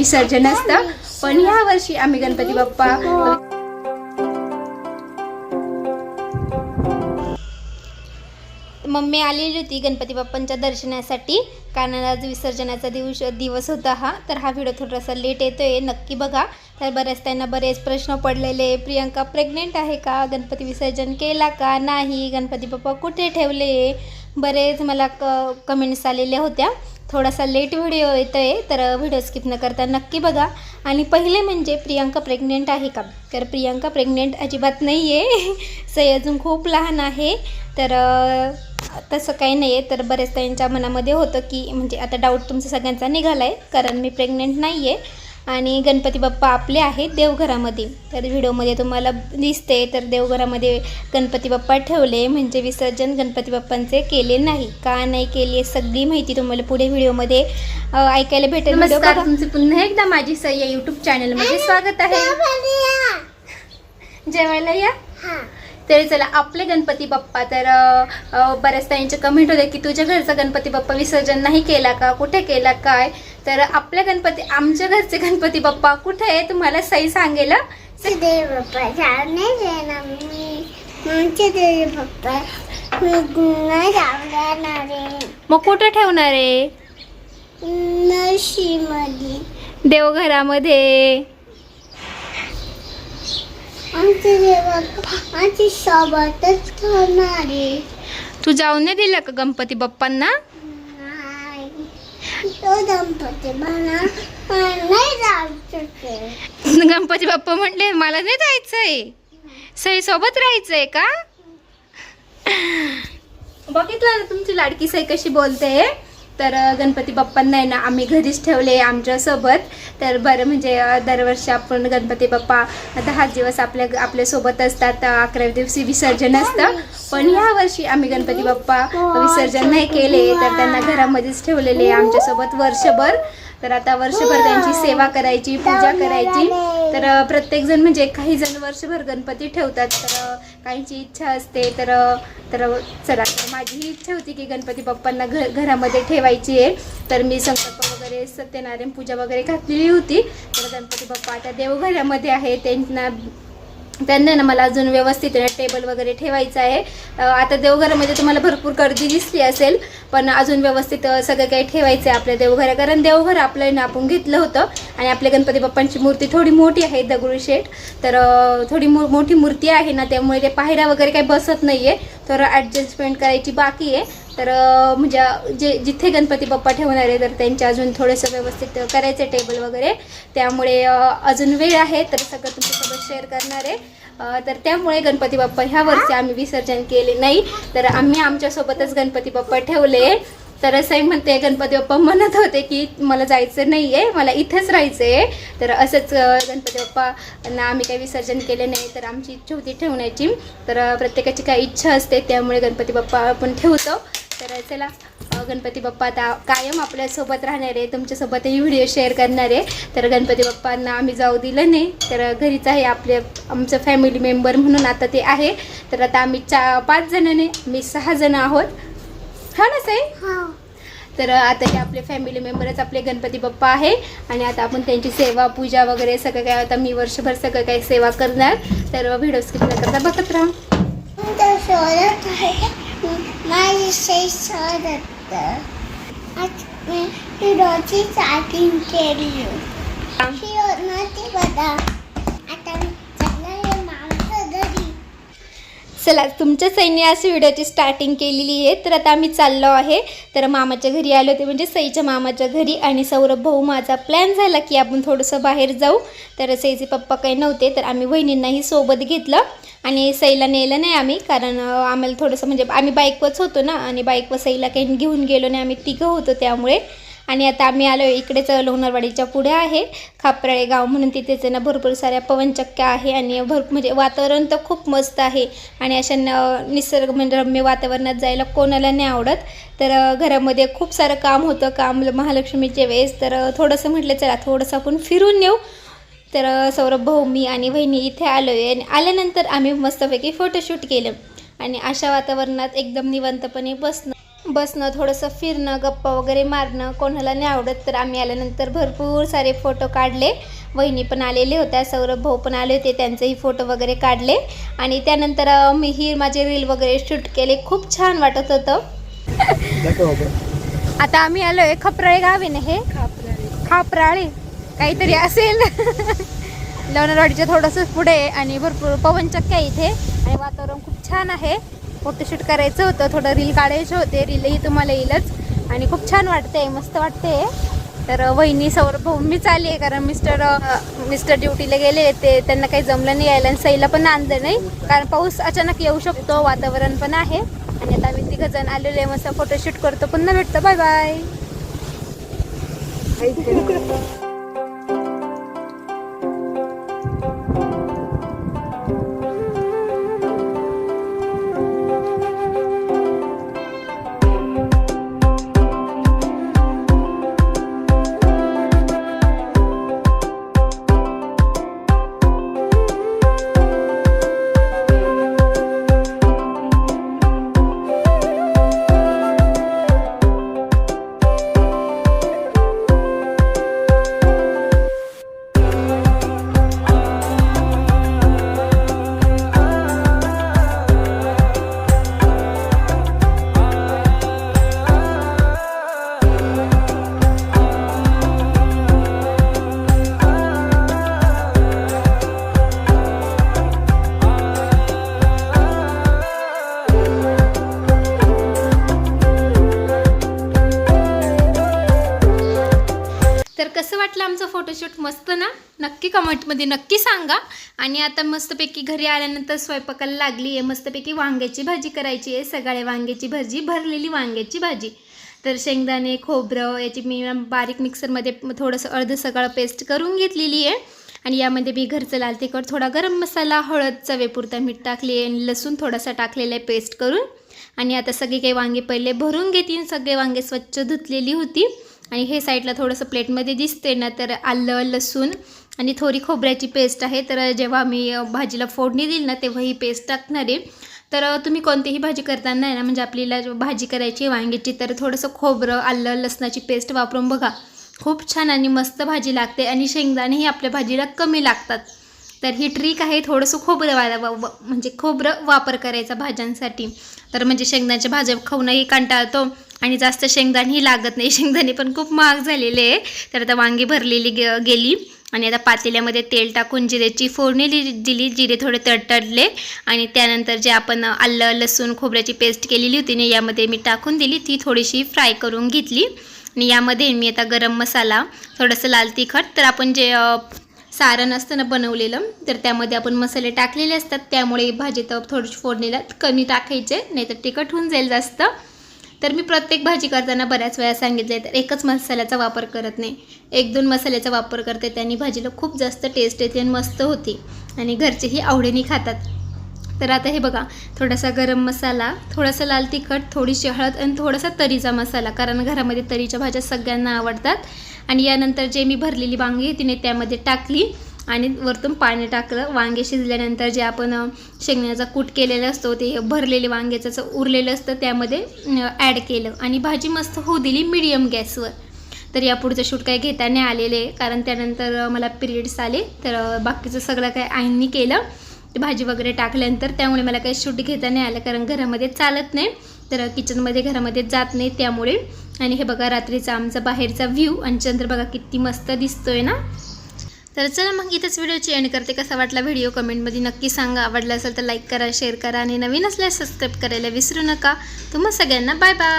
विसर्जन असतं. पण ह्या वर्षी आम्ही गणपती बाप्पा मम्मी आलेली होती गणपती बाप्पांच्या दर्शनासाठी. कारण आज विसर्जनाचा दिवस दिवस होता हा. तर हा व्हिडिओ थोडासा लेट येतो आहे नक्की बघा. तर बऱ्याच त्यांना बरेच प्रश्न पडलेले. प्रियंका प्रेग्नेंट आहे का? गणपती विसर्जन केला का? नाही. गणपती बाप्पा कुठे ठेवले? बरेच मला क कमेंट्स आलेल्या होत्या. थोडासा लेट व्हिडिओ येतो आहे तर व्हिडिओ स्किप न करता नक्की बघा. आणि पहिले म्हणजे प्रियांका प्रेग्नेंट आहे का? तर प्रियांका प्रेग्नेंट अजिबात नाही आहे सई अजून खूप लहान आहे. तर तसं काही नाही आहे तर बरेच त्यांच्या मनामध्ये होतं की म्हणजे आता डाऊट तुमचा सगळ्यांचा निघाला आहे कारण मी प्रेग्नेंट नाही आहे आणि गणपती बाप्पा आपले आहेत देवघरामध्ये. तर व्हिडिओमध्ये तुम्हाला दिसते तर देवघरामध्ये गणपती बाप्पा ठेवले म्हणजे विसर्जन गणपती बाप्पांचे केले नाही. का नाही केले सगळी माहिती तुम्हाला पुढे व्हिडिओमध्ये ऐकायला भेटेल. तुमचे पुन्हा एकदा माझी सई या युट्यूब चॅनलमध्ये स्वागत आहे. जेवायला या. तरी चला आपले गणपती बाप्पा तर बऱ्याच त्यांचे कमेंट होते की तुझ्या घरचा गणपती बाप्पा विसर्जन नाही केला का? कुठे केला काय? तर आपल्या गणपती आमच्या घरचे गणपती बाप्पा कुठे आहे तुम्हाला सई सांगेल मग कुठे ठेवणार आहे? देवघरामध्ये. आमचं जेवण आमची सोबतच ठेवणारे तू जाऊन नाही दिलं का गणपती बाप्पांना? तो दंपती मला नाही जायचं गणपती बाप्पा म्हणले मला नाही जायचंय. सई सोबत राहायचंय का? बघितलं ना तुमची लाडकी सई कशी बोलते? तर गणपती बाप्पांना आहे ना आम्ही घरीच ठेवले आमच्यासोबत. तर बरं म्हणजे दरवर्षी आपण गणपती बाप्पा दहा दिवस आपल्या आपल्यासोबत असतात. अकराव्या दिवशी विसर्जन असतं. पण ह्या वर्षी आम्ही गणपती बाप्पा विसर्जन नाही केले. तर त्यांना घरामध्येच ठेवलेले आमच्यासोबत वर्षभर. तर आता वर्षभर त्यांची सेवा करायची पूजा करायची. तर अ, प्रत्येक जण म्हणजे काही जण वर्षभर गणपती ठेवतात. तर काहींची इच्छा असते. तर तर चला. माझी ही इच्छा होती की गणपती बाप्पांना घ घरामध्ये ठेवायची आहे. तर मी संकल्प वगैरे सत्यनारायण पूजा वगैरे घातलेली होती. तर गणपती बाप्पा आता देवघरामध्ये आहे त्यांना त्यांना ना मला अजून व्यवस्थित टेबल वगैरे ठेवायचं आहे. आता देवघरामध्ये तुम्हाला भरपूर गर्दी दिसली असेल पण अजून व्यवस्थित सगळं काही ठेवायचं आहे आपल्या देवघरा कारण देवघर आपलं आपण घेतलं होतं आणि आपल्या गणपती बाप्पांची मूर्ती थोडी मोठी आहे दगडूशेठ तर थोडी मो मोठी मूर्ती आहे ना त्यामुळे ते पायऱ्या वगैरे काही बसत नाही आहे थोडं ॲडजस्टमेंट करायची बाकी आहे. तर म्हणजे जे जिथे गणपती बाप्पा ठेवणार आहे तर त्यांचे अजून थोडंसं व्यवस्थित करायचं टेबल वगैरे. त्यामुळे अजून वेळ आहे तर सगळं तुमच्यासोबत शेअर करणार आहे. तर त्यामुळे गणपती बाप्पा ह्या वर्षी आम्ही विसर्जन केले नाही. तर आम्ही आमच्यासोबतच गणपती बाप्पा ठेवले. तर असंही म्हणते गणपती बाप्पा म्हणत होते की मला जायचं नाही आहे मला इथंच राहायचं आहे तर असंच गणपती बाप्पांना आम्ही काही विसर्जन केले नाही तर आमची इच्छा होती ठेवण्याची. तर प्रत्येकाची काही इच्छा असते त्यामुळे गणपती बाप्पा आपण ठेवतो. तर चला गणपती बाप्पा आता कायम आपल्यासोबत राहणार आहे. तुमच्यासोबतही व्हिडिओ शेअर करणार आहे. तर गणपती बाप्पांना आम्ही जाऊ दिलं नाही. तर घरीच आहे आपले आमचं फॅमिली मेंबर म्हणून आता ते आहे. तर आता आम्ही चा पाच जणांनी मी सहा जण आहोत. हा ना साई? हा. तर आता हे आपले फॅमिली मेंबरच आपले गणपती बाप्पा आहे. आणि आता आपण त्यांची सेवा पूजा वगैरे सगळं काय आता मी वर्षभर सगळं काही सेवा करणार. तर व्हिडिओ स्किप न करता बघत राहा. तुमचं शोधत आहे माझी सई शोधत आज मी हिरोची चाटिंग केली. हिरो नव्हती बघा. आता मी घरी. चला तुमच्या सईने अशी व्हिडिओची स्टार्टिंग केलेली आहे. तर आता आम्ही चाललो आहे. तर मामाच्या घरी आलो होते म्हणजे सईच्या मामाच्या घरी आणि सौरभ भाऊ माझा प्लॅन झाला की आपण थोडंसं बाहेर जाऊ. तर सईचे पप्पा काही नव्हते तर आम्ही वहिनींनाही सोबत घेतलं. आणि सईला नेलं नाही आम्ही कारण आम्हाला थोडंसं म्हणजे आम्ही बाईकवरच होतो ना आणि बाईकवर सईला काही घेऊन गेलो नाही आम्ही तिघं होतो त्यामुळे. आणि आता आम्ही आलो इकडेच लोणारवाडीच्या पुढे आहे खापराळे गाव म्हणून तिथेच आहे ना भरपूर साऱ्या पवनचक्क्या आहे आणि भरपूर म्हणजे वातावरण तर खूप मस्त आहे. आणि अशा न निसर्ग म्हणजे रम्य वातावरणात जायला कोणाला नाही आवडत. तर घरामध्ये खूप सारं काम होतं काम महालक्ष्मीच्या वेळेस. तर थोडंसं म्हटलं चला थोडंसं आपण फिरून येऊ. तर सौरभ भाऊ मी आणि वहिनी इथे आलो आहे आणि आल्यानंतर आम्ही मस्तपैकी फोटोशूट केलं. आणि अशा वातावरणात एकदम निवांतपणे बसणं बसणं थोडंसं फिरणं गप्पा वगैरे मारणं कोणाला नाही आवडत. तर आम्ही आल्यानंतर भरपूर सारे फोटो काढले. वहिनी पण आलेले होत्या सौरभ भाऊ पण आले होते त्यांचेही फोटो वगैरे काढले. आणि त्यानंतर मी ही माझे रील वगैरे शूट केले. खूप छान वाटत होतं. आता आम्ही आलोय खपराळे गाव आहे ना हे खापराळे. काहीतरी असेल. लवणरवाडीच्या थोडंसं पुढे आणि भरपूर पवनचक्क्या आहे इथे. आणि वातावरण खूप छान आहे. फोटोशूट करायचं होतं थोडं रील काढायचे होते. रीलही तुम्हाला येईलच. आणि खूप छान वाटते मस्त वाटते तर वहिनी सौरभ भाऊ मी चालली आहे कारण मिस्टर मिस्टर ड्युटीला गेले ते त्यांना काही जमलं नाही यायला आणि सईला पण आणलं नाही. कारण पाऊस अचानक येऊ शकतो वातावरण पण आहे. आणि आता आम्ही तिघं जण आलेलो आहे मस्त फोटोशूट करतो. पुन्हा भेटतो. Bye bye. वाटलं आमचं फोटोशूट मस्त ना? नक्की कमेंटमध्ये नक्की सांगा. आणि आता मस्तपैकी घरी आल्यानंतर स्वयंपाकाला लागली आहे. मस्तपैकी वांग्याची भाजी करायची आहे. सगळ्या वांग्याची भाजी भरलेली वांग्याची भाजी. तर शेंगदाणे खोबरं याची मी बारीक मिक्सरमध्ये थोडंसं अर्ध सगळं पेस्ट करून घेतलेली आहे. आणि यामध्ये मी घरचं लाल तिखट थोडा गरम मसाला हळद चवेपुरता मीठ टाकली आहे. आणि लसूण थोडासा टाकलेला आहे पेस्ट करून. आणि आता सगळे काही वांगे पहिले भरून घेतील सगळे वांगे स्वच्छ धुतलेली होती. आणि हे साईडला थोडंसं प्लेटमध्ये दिसते ना तर आलं लसूण आणि थोडी खोबऱ्याची पेस्ट आहे. तर जेव्हा मी भाजीला फोडणी देईल ना तेव्हा ही पेस्ट टाकणार आहे. तर तुम्ही कोणतीही भाजी करताना आहे ना म्हणजे आपल्याला भाजी करायची वांग्याची तर थोडंसं खोबरं आलं लसणाची पेस्ट वापरून बघा. खूप छान आणि मस्त भाजी लागते आणि शेंगदाणेही आपल्या भाजीला कमी लागतात. तर ही ट्रिक आहे थोडंसं खोबरं वाला वा- म्हणजे खोबरं वापर करायचा भाज्यांसाठी. तर म्हणजे शेंगदाण्याच्या भाज्या खाऊनही कंटाळतो आणि जास्त शेंगदाणेही लागत नाही. शेंगदाणे पण खूप महाग झालेले आहे. तर आता वांगी भरलेली गे गेली. आणि आता पातेल्यामध्ये तेल टाकून जिरेची फोडणी दिली. जिरे थोडे तडतडले. आणि त्यानंतर जे आपण आलं लसूण खोबऱ्याची पेस्ट केलेली होती ना यामध्ये मी टाकून दिली. ती थोडीशी फ्राय करून घेतली. आणि यामध्ये मी आता गरम मसाला थोडंसं लाल तिखट. तर आपण जे सारण असतं ना बनवलेलं. तर त्यामध्ये आपण मसाले टाकलेले असतात. त्यामुळे भाजीत थोडीशी फोडणीला कमी टाकायचे नाहीतर तिखट होऊन जाईल जास्त. तर मी प्रत्येक भाजी करताना बऱ्याच वेळा सांगितले तर एकच मसाल्याचा वापर करत नाही. एक दोन मसाल्याचा वापर करते त्यांनी भाजीला खूप जास्त टेस्ट येते आणि मस्त होती. आणि घरचेही आवडीने खातात. तर आता हे बघा थोडासा गरम मसाला थोडासा लाल तिखट थोडीशी हळद आणि थोडासा तरीचा मसाला कारण घरामध्ये तरीच्या भाज्या सगळ्यांना आवडतात. आणि यानंतर जे मी भरलेली वांगी तिने त्यामध्ये टाकली आणि वरतून पाणी टाकलं. वांगे शिजल्यानंतर जे आपण शेंगण्याचा कूट केलेला असतो ते भरलेले वांग्याचं उरलेलं असतं त्यामध्ये ॲड केलं. आणि भाजी मस्त होऊ दिली मिडियम गॅसवर तर या पुढचं शूट काही घेता नाही आलेले कारण त्यानंतर मला पिरियड्स आले. तर बाकीचं सगळं काही आईंनी केलं. भाजी वगैरे टाकल्यानंतर त्यामुळे मला काही शूट घेता नाही आलं. कारण घरामध्ये चालत नाही. तर किचनमध्ये घरामध्ये जात नाही. त्यामुळे आणि हे बघा रात्रीचा आमचा बाहेरचा व्ह्यू आणि चंद्र बघा किती मस्त दिसतोय ना? तर चला मग इथंच व्हिडिओची एंड करते. कसा वाटला व्हिडिओ कमेंटमध्ये नक्की सांगा. आवडला असेल तर लाईक करा शेअर करा आणि नवीन असल्यास सबस्क्राईब करायला विसरू नका. तुम्हा सगळ्यांना बाय बाय